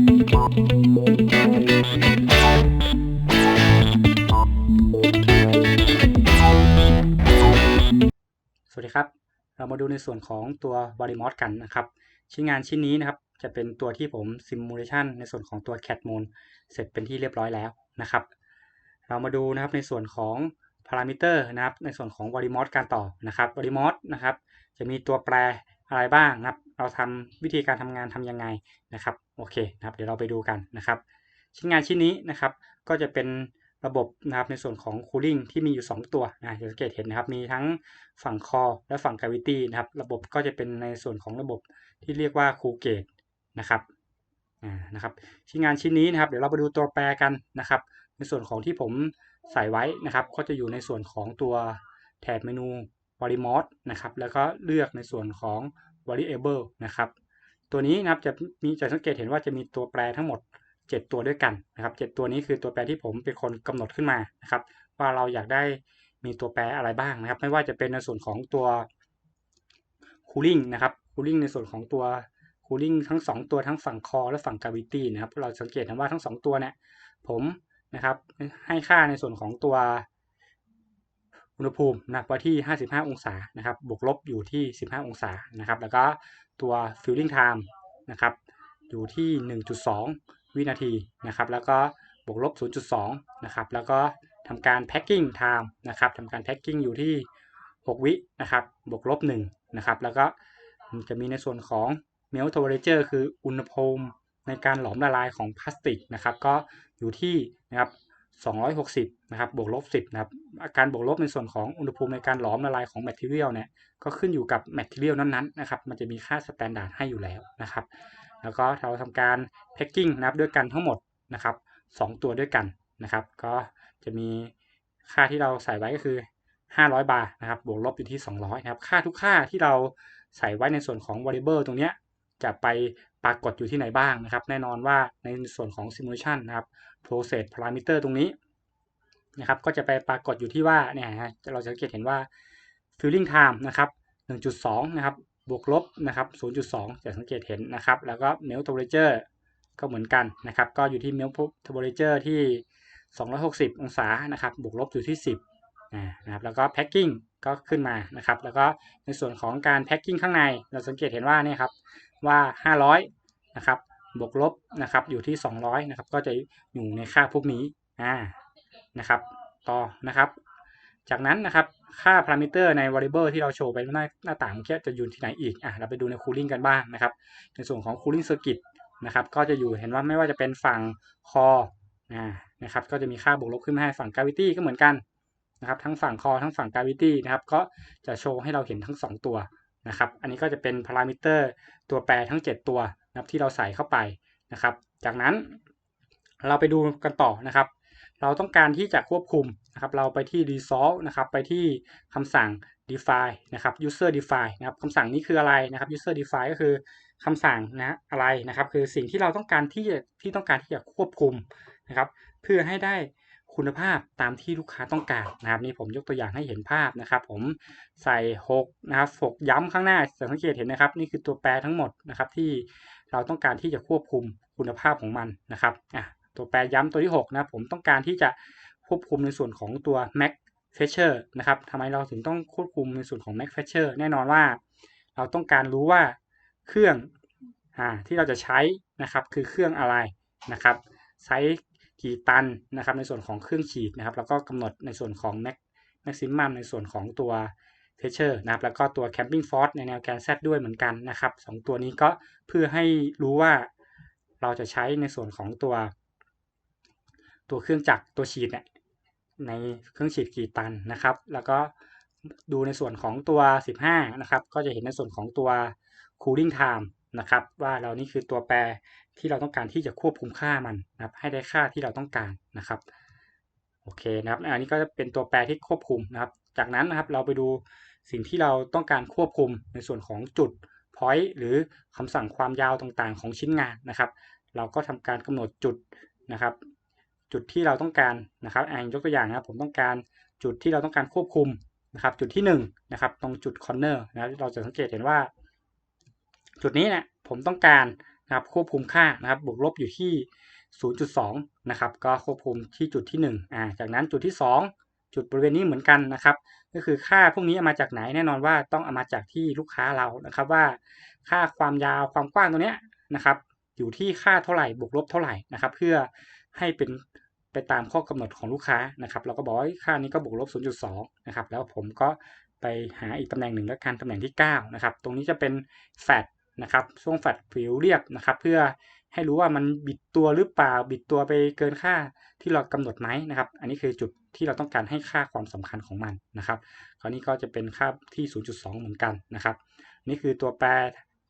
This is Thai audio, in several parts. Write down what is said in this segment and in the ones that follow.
สวัสดีครับ เรามาดูในส่วนของตัว Body Mod กันนะครับ ชิ้นงานชิ้นนี้นะครับ จะเป็นตัวที่ผม Simulation ในส่วนของตัว Cat Mode เสร็จเป็นที่เรียบร้อยแล้วนะครับ เรามาดูนะครับในส่วนของ Parameter นะครับ ในส่วนของ Body Mod การต่อนะครับ Body Mod นะครับ จะมีตัวแปร อะไรบ้างนะครับ เราทำวิธีการทำงานทำยังไงนะครับ โอเคนะครับ เดี๋ยวเราไปดูกันนะครับ ชิ้นงานชิ้นนี้นะครับ ก็จะเป็นระบบนะครับในส่วนของ cooling ที่มีอยู่ 2 ตัวนะจะสังเกตเห็นนะครับ มีทั้งฝั่ง core และฝั่ง gravity นะครับ ระบบก็จะเป็นในส่วนของระบบที่เรียกว่า cool gate นะครับอ่านะครับชิ้นงานชิ้นนี้นะครับ เดี๋ยวเราไปดูตัวแปรกันนะครับ ในส่วนของที่ผมใส่ไว้นะครับ ก็จะอยู่ในส่วนของตัวแถบเมนู body mod นะครับ แล้วก็เลือกในส่วนของ variable นะครับ ตัวนี้นะครับจะมีจะสังเกตเห็นว่าจะมีตัวแปรทั้งหมด 7 ตัวด้วยกันนะครับ 7 ตัวนี้คือตัวแปรที่ผมเป็นคนกำหนดขึ้นมานะครับ ว่าเราอยากได้มีตัวแปรอะไรบ้างนะครับ ไม่ว่าจะเป็นในส่วนของตัว cooling นะครับ cooling ในส่วนของตัว cooling ทั้ง 2 ตัวทั้งฝั่ง core และฝั่ง gravity นะครับ เราสังเกตเห็นว่าทั้ง 2 ตัวเนี่ยผมนะครับให้ค่าในส่วนของตัว อุณหภูมินะไว้ที่ 55 องศานะครับ บวกลบอยู่ที่ 15 องศานะครับ แล้วก็ตัว filling time นะครับ อยู่ที่ 1.2 วินาทีนะครับ แล้วก็บวกลบ 0.2 นะครับ แล้วก็ทำการ packing time นะครับทำการ packing อยู่ที่ 6 วินะครับ บวกลบ 1 นะครับ แล้วก็จะมีในส่วนของ melt temperature คืออุณหภูมิในการหลอมละลายของพลาสติกนะครับ ก็อยู่ที่นะครับ 260 นะครับ บวกลบ 10 นะครับ อาการบวกลบในส่วนของอุณหภูมิในการหลอมละลายของ material เนี่ย ก็ขึ้นอยู่กับ material นั้นๆนะครับ มันจะมีค่า standard ให้อยู่แล้วนะครับ แล้วก็เราทำการ packing นะครับด้วยกันทั้งหมดนะครับ2ตัวด้วยกันนะครับ ก็จะมีค่าที่เราใส่ไว้ก็คือ 500 บาร์นะครับ บวกลบอยู่ที่ 200 นะครับ ค่าทุกค่าที่เราใส่ไว้ในส่วนของ variable ตรงเนี้ย จะไปปรากฏอยู่ที่ไหนบ้างนะครับ แน่นอนว่าในส่วนของ simulation นะครับ process parameter ตรงนี้นะครับ ก็จะไปปรากฏอยู่ที่ว่าเนี่ยเราจะสังเกตเห็นว่า filling time นะครับ 1.2 นะครับ บวกลบนะครับ 0.2 จะสังเกตเห็นนะครับ แล้วก็ melt temperature ก็เหมือนกันนะครับ ก็อยู่ที่ melt temperature ที่ 260 องศานะครับ บวกลบอยู่ที่ 10นะครับ แล้วก็ packing ก็ขึ้นมานะครับ แล้วก็ในส่วนของการ packing ข้างใน เราสังเกตเห็นว่าเนี่ยครับ ว่า 500นะครับบวกลบนะครับอยู่ที่ 200นะครับก็จะอยู่ในค่าพวกนี้อ่านะครับต่อนะครับ จากนั้นนะครับค่าพารามิเตอร์ใน variable ที่เราโชว์ไปหน้าหน้าต่างเมื่อกี้จะอยู่ที่ไหนอีกอะเราไปดูใน cooling กันบ้างนะครับ ในส่วนของ cooling circuit นะครับก็จะอยู่เห็นว่าไม่ว่าจะเป็นฝั่ง core อ่านะครับก็จะมีค่าบวกลบขึ้นมาให้ฝั่ง gravity ก็เหมือนกันนะครับทั้งฝั่ง core ทั้งฝั่ง gravity นะครับก็จะโชว์ให้เราเห็นทั้ง 2 ตัว นะครับ อันนี้ก็จะเป็นพารามิเตอร์ตัวแปรทั้ง 7 ตัวนะครับที่เราใส่เข้าไปนะครับ จากนั้นเราไปดูกันต่อนะครับ เราต้องการที่จะควบคุมนะครับ เราไปที่ resolve นะครับ ไปที่คำสั่ง define นะครับ user define นะครับคำสั่งนี้คืออะไรนะครับ user define ก็คือคำสั่งนะอะไรนะครับ คือสิ่งที่เราต้องการที่ที่ต้องการที่จะควบคุมนะครับ เพื่อให้ได้ คุณภาพตามที่ลูกค้าต้องการนะครับนี่ผมยกตัวอย่างให้เห็นภาพนะครับ ผมใส่6นะครับ6ย้ำข้างหน้าสังเกตเห็นนะครับ นี่คือตัวแปรทั้งหมดนะครับที่เราต้องการที่จะควบคุมคุณภาพของมันนะครับอะตัวแปรย้ำตัวที่6นะผมต้องการที่จะควบคุมในส่วนของตัว Mac f e t c h e r นะครับทำไมเราถึงต้องควบคุมในส่วนของ Mac f e t c h e r แน่นอนว่า เราต้องการรู้ว่าเครื่องอ่าที่เราจะใช้นะครับคือเครื่องอะไรนะครับใช้ กี่ตันนะครับในส่วนของเครื่องฉีดนะครับ แล้วก็กำหนดในส่วนของ Max Maximum ในส่วนของตัว f e t c h e r นะครับแล้วก็ตัว Camping Force ในแนวแกน Z ด้วยเหมือนกันนะครับสองตัวนี้ก็เพื่อให้รู้ว่าเราจะใช้ในส่วนของตัว ตัวเครื่องจักรตัวฉีดเนี่ยในเครื่องฉีดกี่ตันนะครับ แล้วก็ดูในส่วนของตัว 15 นะครับ ก็จะเห็นในส่วนของตัว cooling time นะครับ ว่าเรานี่คือตัวแปรที่เราต้องการที่จะควบคุมค่ามันนะครับ ให้ได้ค่าที่เราต้องการนะครับโอเคนะครับอันนี้ก็จะเป็นตัวแปรที่ควบคุมนะครับ จากนั้นนะครับเราไปดูสิ่งที่เราต้องการควบคุมในส่วนของจุด point หรือคำสั่งความยาวต่างๆ ของชิ้นงานนะครับ เราก็ทำการกำหนดจุดนะครับ จุดที่เราต้องการนะครับอ่ายกตัวอย่างนะครับ ผมต้องการจุดที่เราต้องการควบคุมนะครับ จุดที่1นนะครับ ตรงจุด corner นะเราจะสังเกตเห็นว่า จุดนี้นี่ยผมต้องการนะครับควบคุมค่านะครับบวกลบอยู่ที่ 0.2 นะครับ ก็ควบคุมที่จุดที่1อ่าจากนั้นจุดที่ 2 จุดบริเวณนี้เหมือนกันนะครับ ก็คือค่าพวกนี้เอามาจากไหนแน่นอนว่าต้องเอามาจากที่ลูกค้าเรานะครับว่า ค่าความยาวความกว้างตัวเนี้ยนะครับ อยู่ที่ค่าเท่าไหร่บวกลบเท่าไหร่นะครับ เพื่อให้เป็นไปตามข้อกำหนดของลูกค้านะครับ เราก็บอกว่าค่านี้ก็บวกลบ 0.2 นะครับ แล้วผมก็ไปหาอีกตำแหน่งหนึ่งแล้วกันตำแหน่งที่ 9 นะครับ ตรงนี้จะเป็นแฟด นะครับช่วงแฟดผิวเรียบนะครับ เพื่อให้รู้ว่ามันบิดตัวหรือเปล่าบิดตัวไปเกินค่าที่เรากำหนดไหมนะครับ อันนี้คือจุดที่เราต้องการให้ค่าความสำคัญของมันนะครับ คราวนี้ก็จะเป็นค่าที่ 0.2 เหมือนกันนะครับ นี่คือตัวแปร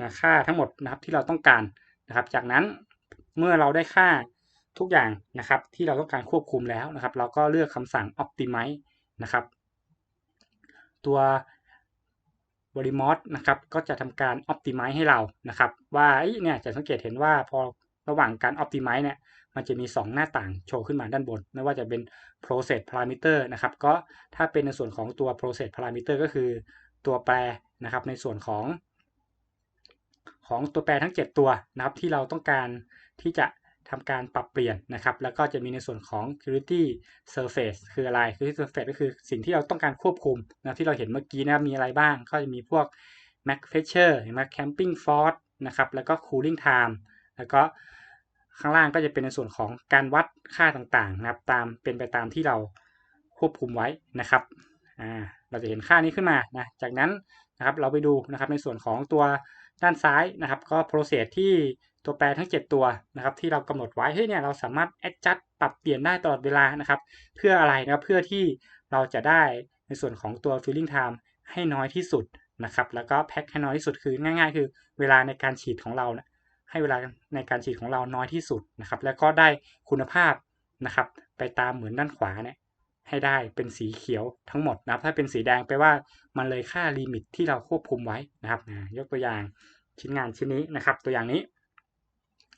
นะค่าทั้งหมดนะครับที่เราต้องการนะครับ จากนั้นเมื่อเราได้ค่าทุกอย่างนะครับ ที่เราต้องการควบคุมแล้วนะครับ เราก็เลือกคำสั่ง optimize นะครับ ตัว b r i m o d นะครับก็จะทำการ optimize ให้เรานะครับ ว่าเนี่ยจะสังเกตเห็นว่าพอระหว่างการ optimize เนี่ยมันจะมี 2 หน้าต่างโชว์ขึ้นมาด้านบน ไม่ว่าจะเป็น process parameter นะครับก็ถ้าเป็นในส่วนของตัว process parameter ก็คือตัวแปรนะครับในส่วนของ ของตัวแปรทั้ง 7 ตัวนะครับที่เราต้องการที่จะ ทำการปรับเปลี่ยนนะครับ แล้วก็จะมีในส่วนของ security surface คืออะไร security surface ก็คือสิ่งที่เราต้องการควบคุมนะที่เราเห็นเมื่อกี้นะครับมีอะไรบ้าง ก็จะมีพวก max pressure เห็นไหม camping force นะครับ แล้วก็ cooling time แล้วก็ข้างล่างก็จะเป็นในส่วนของการวัดค่าต่างๆนะครับ ตามเป็นไปตามที่เราควบคุมไว้นะครับอ่าเราจะเห็นค่านี้ขึ้นมานะจากนั้นนะครับเราไปดูนะครับในส่วนของตัวด้านซ้ายนะครับ ก็ process ที่ ตัวแปรทั้ง 7 ตัวนะครับที่เรากำหนดไว้เฮ้ยเนี่ยเราสามารถ adjust ปรับเปลี่ยนได้ตลอดเวลานะครับ เพื่ออะไรนะรเพื่อที่เราจะได้ในส่วนของตัว filling time ให้น้อยที่สุดนะครับ แล้วก็แพ็คให้น้อยที่สุดคือง่าย ๆ คือเวลาในการฉีดของเรานะให้เวลาในการฉีดของเราน้อยที่สุดนะครับ แล้วก็ได้คุณภาพนะครับ ไปตามเหมือนด้านขวาเนี่ยให้ได้เป็นสีเขียวทั้งหมดนะครับ ถ้าเป็นสีแดงแปลว่ามันเลยค่าลิมิตที่เราควบคุมไว้นะครับยกตัวอย่างชิ้นงานชิ้นนี้นะครับ ตัวอย่างนี้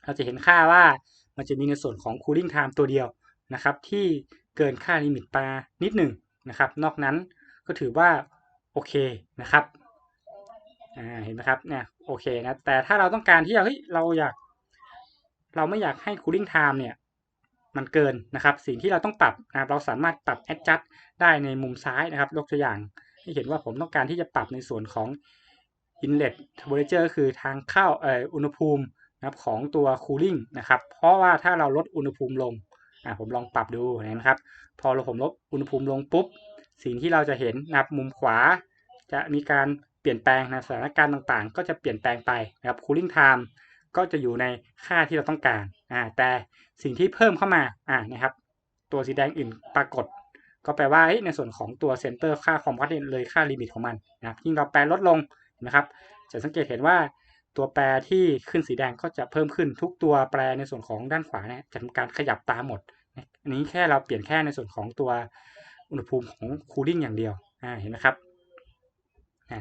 เราจะเห็นค่าว่ามันจะมีในส่วนของ cooling time ตัวเดียวนะครับ ที่เกินค่าลิมิตไปนิดหนึ่งนะครับ นอกนั้นก็ถือว่าโอเคนะครับอ่าเห็นไหมครับเนี่ยโอเคนะแต่ถ้าเราต้องการที่จะเฮ้ยเราอยาก เราไม่อยากให้ cooling time เนี่ยมันเกินนะครับ สิ่งที่เราต้องปรับนะรบเราสามารถปรับ adjust ได้ในมุมซ้ายนะครับยกตัวอย่างให้เห็นว่าผมต้องการที่จะปรับในส่วนของ inlet temperature ก็คือทางเข้าเอ่ออุณหภูมิ นะครับของตัว cooling นะครับ เพราะว่าถ้าเราลดอุณหภูมิลงอ่าผมลองปรับดูนะครับ พอเราผมลดอุณหภูมิลงปุ๊บ สิ่งที่เราจะเห็นนะครับมุมขวา จะมีการเปลี่ยนแปลงในสถานการณ์ต่างๆ ก็จะเปลี่ยนแปลงไปนะครับ cooling time ก็จะอยู่ในค่าที่เราต้องการอ่าแต่สิ่งที่เพิ่มเข้ามาอ่านะครับ ตัวสีแดงอื่นปรากฏ ก็แปลว่าในส่วนของตัวเซนเตอร์ค่าคอมพัทเลยค่าลิมิตของมันนะครับยิ่งเราแปลลดลงนะครับ จะสังเกตเห็นว่า ตัวแปรที่ขึ้นสีแดงก็จะเพิ่มขึ้นทุกตัวแปรในส่วนของด้านขวาเนี่ยจะทำการขยับตามหมดอันนี้แค่เราเปลี่ยนแค่ในส่วนของตัวอุณหภูมิของคูลิ่งอย่างเดียวเห็นไหมครับ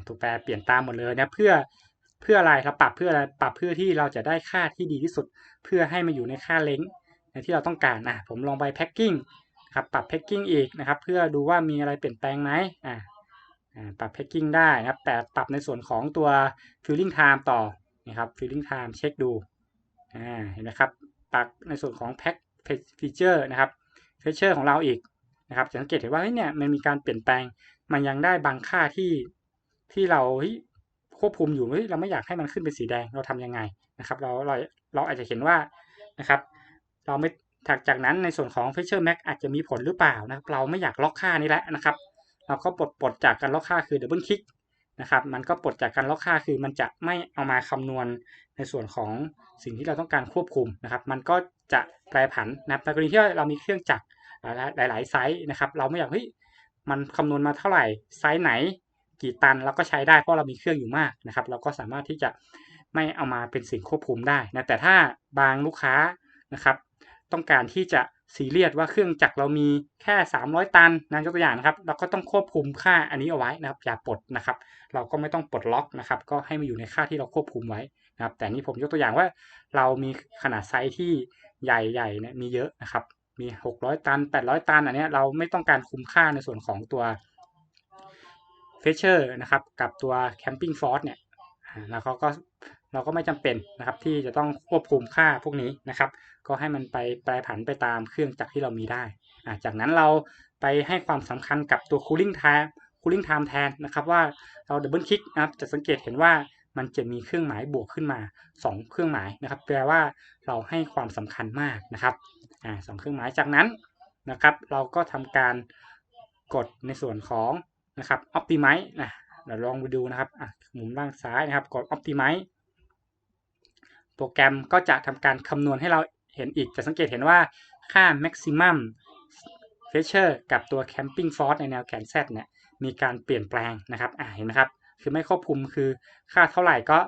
ตัวแปรเปลี่ยนตามหมดเลยนะเพื่อเพื่ออะไรเราปรับเพื่ออะไรปรับเพื่อที่เราจะได้ค่าที่ดีที่สุด เพื่อให้มาอยู่ในค่าเล้งในที่เราต้องการนะผมลองไปแพ็กกิ้งครับปรับแพ็กกิ้งอีกนะครับ เพื่อดูว่ามีอะไรเปลี่ยนแปลงไหมอ่าปรับแพ็กกิ้งได้นะครับแต่ปรับในส่วนของตัว filling time ต่อ นะครับ filling time เช็คดูอ่าเห็นไหมครับปรับในส่วนของ pack feature นะครับ feature ของเราอีกนะครับจะสังเกตเห็นว่าเนี่ยมันมีการเปลี่ยนแปลงมันยังได้บางค่าที่ที่เราควบคุมอยู่เฮ้ยเราไม่อยากให้มันขึ้นเป็นสีแดงเราทํำยังไงนะครับ เราเราเราอาจจะเห็นว่านะครับ เราไม่ถักจากนั้นในส่วนของ feature max อาจจะมีผลหรือเปล่านะครับเราไม่อยากล็อกค่านี้แล้วนะครับ เราก็ปลดปลดจากการล็อกค่าคือ double click นะครับ มันก็ปลดจากการล็อกค่าคือมันจะไม่เอามาคำนวณในส่วนของสิ่งที่เราต้องการควบคุมนะครับ มันก็จะแปรผันนะในกรณีที่เรามีเครื่องจักรหลาย ๆ ไซส์นะครับ เราไม่อยากเฮ้ยมันคำนวณมาเท่าไหร่ไซส์ไหน กี่ตันเราก็ใช้ได้เพราะเรามีเครื่องอยู่มากนะครับ เราก็สามารถที่จะไม่เอามาเป็นสิ่งควบคุมได้นะแต่ถ้าบางลูกค้านะครับ ต้องการที่จะ ซีเรียสว่าเครื่องจักรเรามีแค่ 300 ตันนะยกตัวอย่างนะครับ เราก็ต้องควบคุมค่าอันนี้เอาไว้นะครับ อย่าปลดนะครับ เราก็ไม่ต้องปลดล็อกนะครับ ก็ให้มาอยู่ในค่าที่เราควบคุมไว้นะครับ แต่นี่ผมยกตัวอย่างว่า เรามีขนาดไซส์ที่ใหญ่ๆเนี่ยมีเยอะนะครับ มี 600 ตัน 800 ตันอันนี้เราไม่ต้องการคุมค่าในส่วนของตัวเฟเชอร์นะครับ กับตัวแคมปิ้งฟอร์สเนี่ยแล้วเขาก็ เราก็ไม่จำเป็นนะครับที่จะต้องควบคุมค่าพวกนี้นะครับ ก็ให้มันไปแปรผันไปตามเครื่องจักรที่เรามีได้อจากนั้นเราไปให้ความสำคัญกับตัว cooling time cooling time แทนนะครับว่าเราดับเบิลคลิกนะครับจะสังเกตเห็นว่ามันจะมีเครื่องหมายบวกขึ้นมา 2 เครื่องหมายนะครับ แปลว่าเราให้ความสำคัญมากนะครับอ่าสองเครื่องหมายจากนั้นนะครับ เราก็ทำการกดในส่วนของนะครับ optimize นะเดี๋ยวลองไปดูนะครับอะมุมล่างซ้ายนะครับ กด optimize โปรแกรมก็จะทำการคำนวณให้เราเห็นอีก จะสังเกตเห็นว่าค่า maximum pressure กับตัว camping force ในแนวแขน Z เนี่ยมีการเปลี่ยนแปลงนะครับอ่าเห็นไหมครับ คือไม่ควบคุมคือค่าเท่าไหร่ก็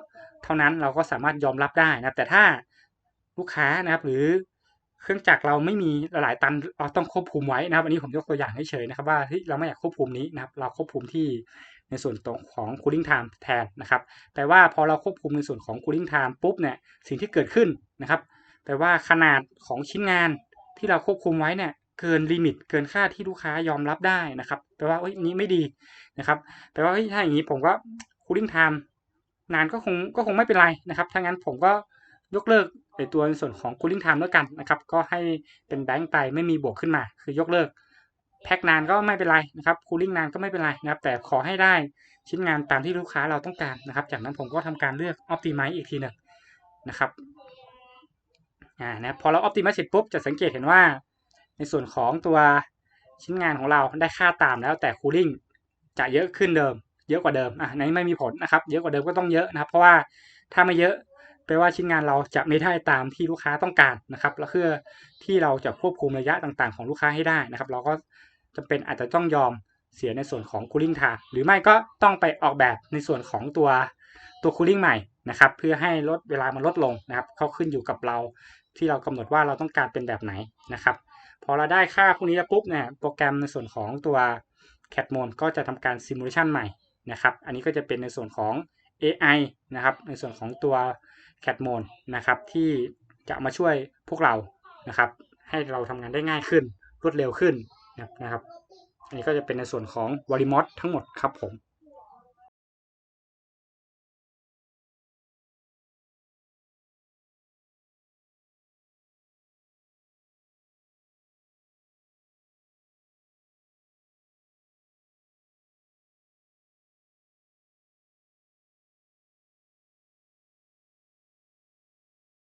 เท่านั้นเราก็สามารถยอมรับได้นะครับ แต่ถ้าลูกค้านะครับหรือเครื่องจักรเราไม่มีหลายตันเราต้องควบคุมไว้นะครับอันนี้ผมยกตัวอย่างเฉยๆนะครับว่าเฮ้ยเราไม่อยากควบคุมนี้นะครับ เราควบคุมที่ ในส่วนของ cooling time แทนนะครับ แต่ว่าพอเราควบคุมในส่วนของ cooling time ปุ๊บเนี่ยสิ่งที่เกิดขึ้นนะครับแปลว่าขนาดของชิ้นงานที่เราควบคุมไว้เนี่ยเกินลิมิตเกินค่าที่ลูกค้ายอมรับได้นะครับแปลว่าเอ้ยนี้ไม่ดีนะครับแปลว่าถ้าอย่างนี้ผมก็ cooling time นานก็คงก็คงไม่เป็นไรนะครับถ้างั้นผมก็ยกเลิกในตัวในส่วนของ cooling time แล้วกันนะครับ ก็ให้เป็นแบงค์ไปไม่มีบวกขึ้นมา คือยกเลิก แพ็กนานก็ไม่เป็นไรนะครับ cooling นานก็ไม่เป็นไรนะครับ แต่ขอให้ได้ชิ้นงานตามที่ลูกค้าเราต้องการนะครับ จากนั้นผมก็ทำการเลือก optimize อีกทีหนึ่งนะครับอ่านะพอเรา optimize เสร็จปุ๊บจะสังเกตเห็นว่า ในส่วนของตัวชิ้นงานของเราได้ค่าตามแล้วแต่ cooling จะเยอะขึ้นเดิม เยอะกว่าเดิมอะในไม่มีผลนะครับ เยอะกว่าเดิมก็ต้องเยอะนะครับ เพราะว่าถ้าไม่เยอะแปลว่าชิ้นงานเราจะไม่ได้ตามที่ลูกค้าต้องการนะครับ แล้วเพื่อที่เราจะควบคุมระยะต่างๆ ของลูกค้าให้ได้นะครับ เราก็ จำเป็นอาจจะต้องยอมเสียในส่วนของ cooling time หรือไม่ก็ต้องไปออกแบบในส่วนของตัวตัว cooling ใหม่นะครับ เพื่อให้ลดเวลามันลดลงนะครับเขาขึ้นอยู่กับเราที่เรากำหนดว่าเราต้องการเป็นแบบไหนนะครับ พอเราได้ค่าพวกนี้แล้วปุ๊บเนี่ยโปรแกรมในส่วนของตัว CAD mode ก็จะทำการ simulation ใหม่นะครับ อันนี้ก็จะเป็นในส่วนของ AI นะครับ ในส่วนของตัว CAD mode นะครับที่จะมาช่วยพวกเรานะครับ ให้เราทำงานได้ง่ายขึ้น รวดเร็วขึ้น นะครับ อันนี้ก็จะเป็นในส่วนของวอลิมอสทั้งหมดครับผม